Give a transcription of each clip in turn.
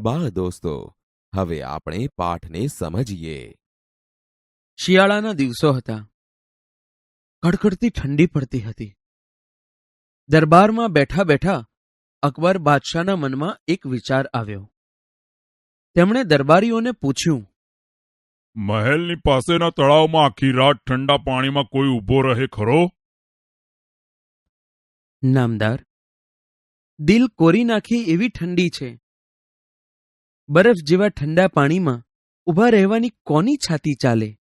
બાળ દોસ્તો હવે આપણે પાઠને સમજીએ. શિયાળાના દિવસો હતા. કડકડતી ઠંડી પડતી હતી. દરબારમાં બેઠા બેઠા અકબર બાદશાહના મનમાં એક વિચાર આવ્યો. તેમણે દરબારીઓને પૂછ્યું મહેલની પાસેના તળાવમાં આખી રાત ઠંડા પાણીમાં કોઈ ઊભો રહે ખરો? નામદાર દિલ કોરી નાખી એવી ઠંડી છે. બરફ જેવા ઠંડા પાણીમાં ઊભા રહેવાની કોની છાતી ચાલે?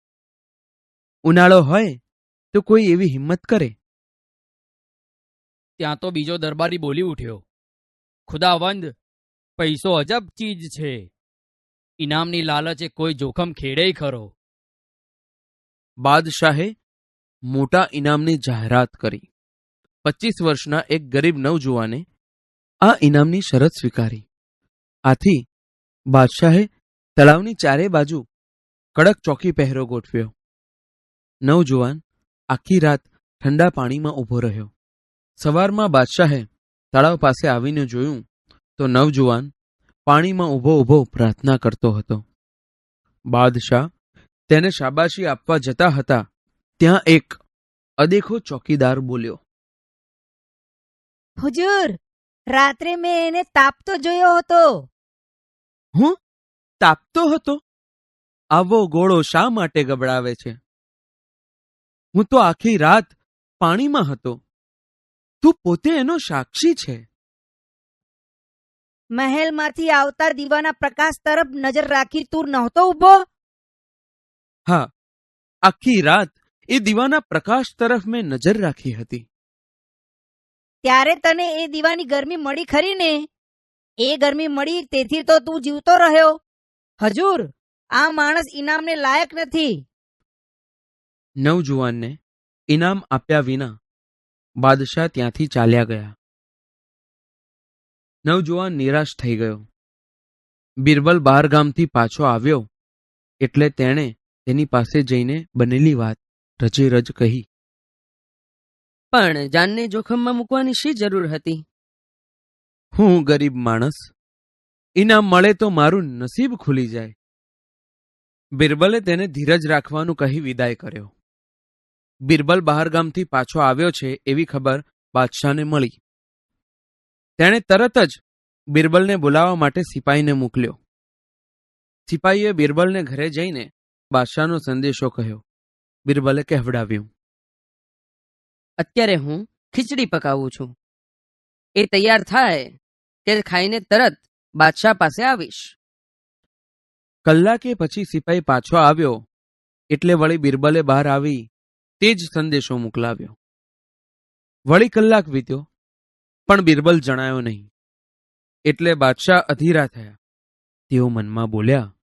ઉનાળો હોય તો કોઈ એવી હિંમત કરે? ત્યાં તો બીજો દરબારી બોલી ઉઠ્યો ખુદાવંદ પૈસો અજબ ચીજ છે. ઇનામની લાલચે કોઈ જોખમ ખેડે ખરો. બાદશાહે મોટા ઇનામની જાહેરાત કરી. પચીસ વર્ષના એક ગરીબ નવજુવાને આ ઇનામની શરત સ્વીકારી. આથી બાદશાહે તળાવની ચારે બાજુ કડક ચોકી પહેરો ગોઠવ્યો. નવજુવાન આખી રાત ઠંડા પાણીમાં ઊભો રહ્યો. સવારમાં બાદશાહે તળાવ પાસે આવીને જોયું તો નવજુવાન પાણીમાં ઊભો ઊભો પ્રાર્થના કરતો હતો. બાદશાહ તેને શાબાશી આપવા જતા હતા, ત્યાં એક અદેખો ચોકીદાર બોલ્યો. હુજુર, રાત્રે મેં એને તાપતો જોયો હતો. હું તાપતો હતો? આવો ગોળો શા માટે ગબડાવે છે? હું તો આખી રાત પાણીમાં હતો. તું પોતે એનો સાક્ષી છે. મહેલમાંથી આવતા દીવાના પ્રકાશ તરફ નજર રાખી તું નહોતો ઊભો? હા આખી રાત એ દીવાના પ્રકાશ તરફ મેં નજર રાખી હતી. ત્યારે તને એ દીવાની ગરમી મળી ખરી ને? એ ગરમી મળી તેથી તો તું જીવતો રહ્યો. હજુર આ માણસ ઇનામને લાયક નથી. નવજુવાનને ઇનામ આપ્યા વિના બાદશાહ ત્યાંથી ચાલ્યા ગયા. નવજુવાન નિરાશ થઈ ગયો. બિરબલ બહારગામથી પાછો આવ્યો એટલે તેણે તેની પાસે જઈને બનેલી વાત રજે રજ કહી. પણ જાનને જોખમમાં મૂકવાની શી જરૂર હતી? હું ગરીબ માણસ, ઇનામ મળે તો મારું નસીબ ખુલી જાય. બિરબલે તેને ધીરજ રાખવાનું કહી વિદાય કર્યો. બિરબલ બહારગામથી પાછો આવ્યો છે એવી ખબર બાદશાહને મળી. તેણે તરત જ બિરબલને બોલાવવા માટે સિપાહીને મોકલ્યો. સિપાહીએ બિરબલને ઘરે જઈને બાદશાહનો સંદેશો કહ્યો. બિરબલે કહેવડાવ્યું. અત્યારે હું ખીચડી પકાવું છું. એ તૈયાર થાય. કે ખાઈને તરત બાદશાહ પાસે આવીશ. કલાકે પછી સિપાહી પાછો આવ્યો. એટલે વળી બિરબલે બહાર આવી તે જ સંદેશો મોકલાવ્યો. વળી કલાક વીત્યો પણ બિરબલ જણાયો નહીં. એટલે બાદશાહ અધીરા થયા. તેઓ મનમાં બોલ્યા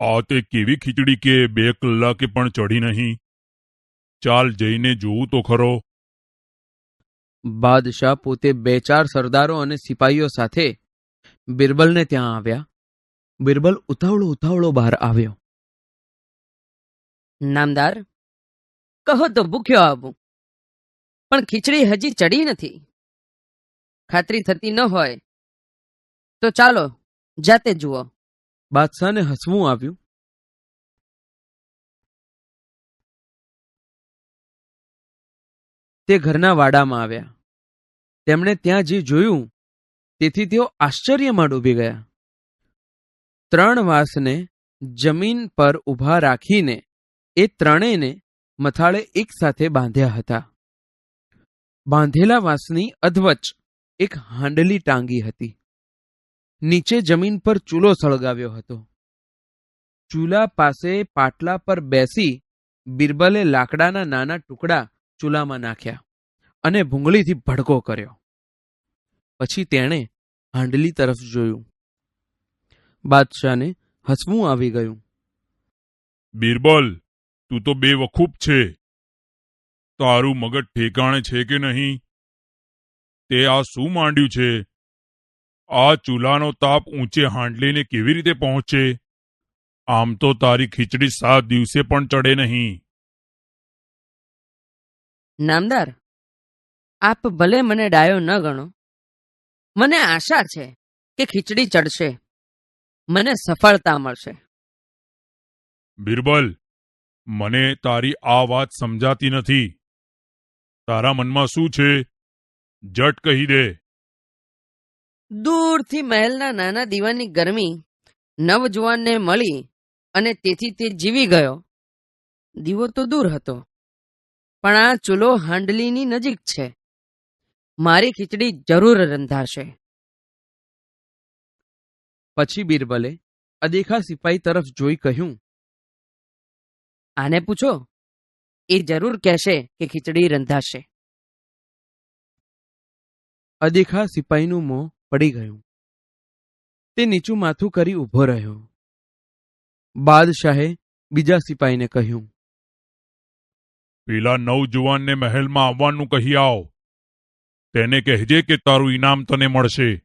આ તે કેવી ખીચડી કે બે કલાકે પણ ચડી નહીં? ચાલ જઈને જોવું તો ખરો. બાદશાહ પોતે બે ચાર સરદારો અને સિપાહીઓ સાથે બિરબલને ત્યાં આવ્યા. બિરબલ ઉતાવળો ઉતાવળો બહાર આવ્યો. નામદાર કહો તો ભૂખ્યો આવું પણ ખીચડી હજી ચડી નથી. ખાતરી થતી ન હોય તો ચાલો જાતે જુઓ. બાદશાહને હસવું આવ્યું. તે ઘરના વાડામાં આવ્યા. તેમણે ત્યાં જે જોયું, તેથી તેઓ આશ્ચર્યમાં ડૂબી ગયા. ત્રણ વાંસને જમીન પર ઊભા રાખીને એ ત્રણેયને મથાળે એક સાથે બાંધ્યા હતા. બાંધેલા વાંસની અધવચ એક હાંડલી ટાંગી હતી. નીચે જમીન પર ચૂલો સળગાવ્યો હતો. ચૂલા પાસે પાટલા પર બેસી બિરબલે લાકડાના નાના ટુકડા ચૂલામાં નાખ્યા અને ભૂંગળીથી ભડકો કર્યો. પછી તેણે હાંડલી તરફ જોયું. બાદશાહને હસવું આવી ગયું. બિરબલ, તું તો બે વખૂબ છે. તારું મગજ ઠેકાણે છે કે નહીં? તે આ શું માંડ્યું છે? આ ચૂલાનો તાપ ઊંચે હાંડલીને કેવી રીતે પહોંચે? આમ તો તારી ખીચડી સાત દિવસે પણ ચડે નહીં. નામદાર આપ ભલે મને ડાયો ન ગણો. મને આશા છે કે ખીચડી ચડશે. મને સફળતા મળશે. બિરબલ મને તારી આ વાત સમજાતી નથી. તારા મનમાં શું છે? જટ કહી દે. દૂરથી મહેલના નાના દીવાની ગરમી નવજુવાનને મળી અને તેથી તે જીવી ગયો. દીવો તો દૂર હતો. પણ આ ચૂલો હાંડલીની નજીક છે. મારી ખીચડી જરૂર રંધાશે. પછી બિરબલે અદેખા સિપાઈ તરફ જોઈ કહ્યું આને પૂછો એ જરૂર કહેશે કે ખીચડી રંધાશે. અદેખા સિપાહીનું મોં પડી ગયું. તે નીચું માથું કરી ઊભો રહ્યો. બાદશાહે બીજા સિપાહીને કહ્યું પેલા નવજુવાનને મહેલમાં આવવાનું કહી આવ. તેને કહેજે કે તારું ઇનામ તને મળશે.